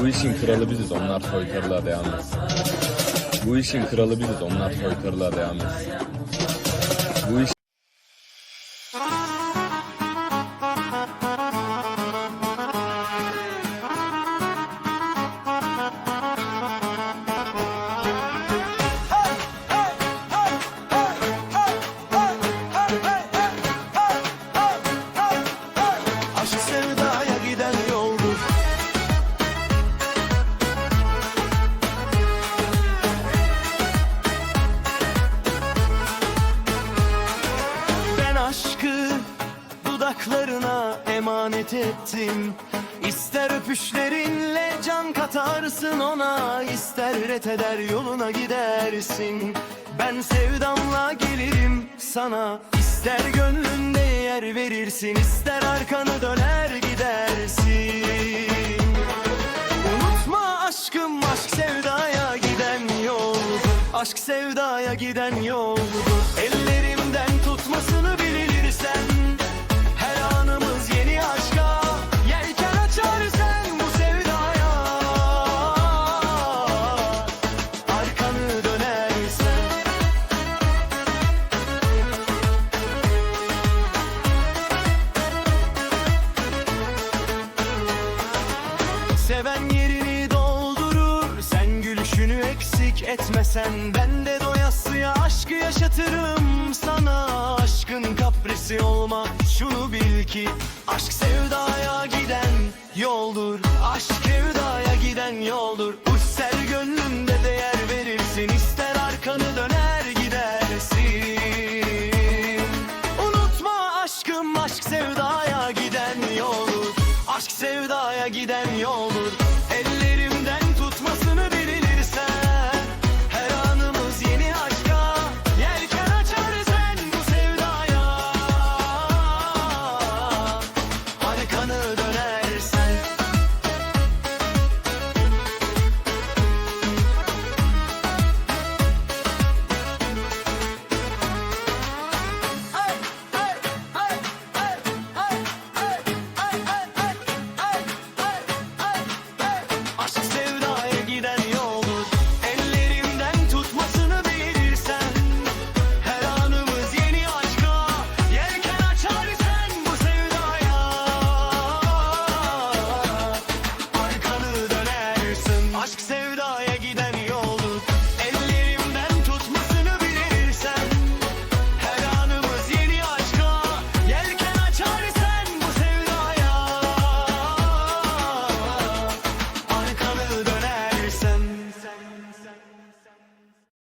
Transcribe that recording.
Bu işin kralı biziz, onlar soytarılığa devam. Bu işin kralı biziz, onlar soytarılığa devam. Bu iş dudaklarına emanet ettim İster öpüşlerinle can katarsın ona ister ret eder yoluna gidersin. Ben sevdamla gelirim sana ister gönlünde yer verirsin ister arkanı döner gidersin. Unutma aşkım aşk sevdaya giden yol Aşk sevdaya giden yoldur eksik etmesen Ben de doyasıya aşkı yaşatırım sana. Aşkın kaprisi olma Şunu bil ki Aşk sevdaya giden yoldur. Aşk sevdaya giden yoldur. Uçser gönlünde değer verirsin ister arkanı döner gidersin. Unutma aşkım aşk sevdaya giden yoldur. Aşk sevdaya giden yoldur. Ellerimden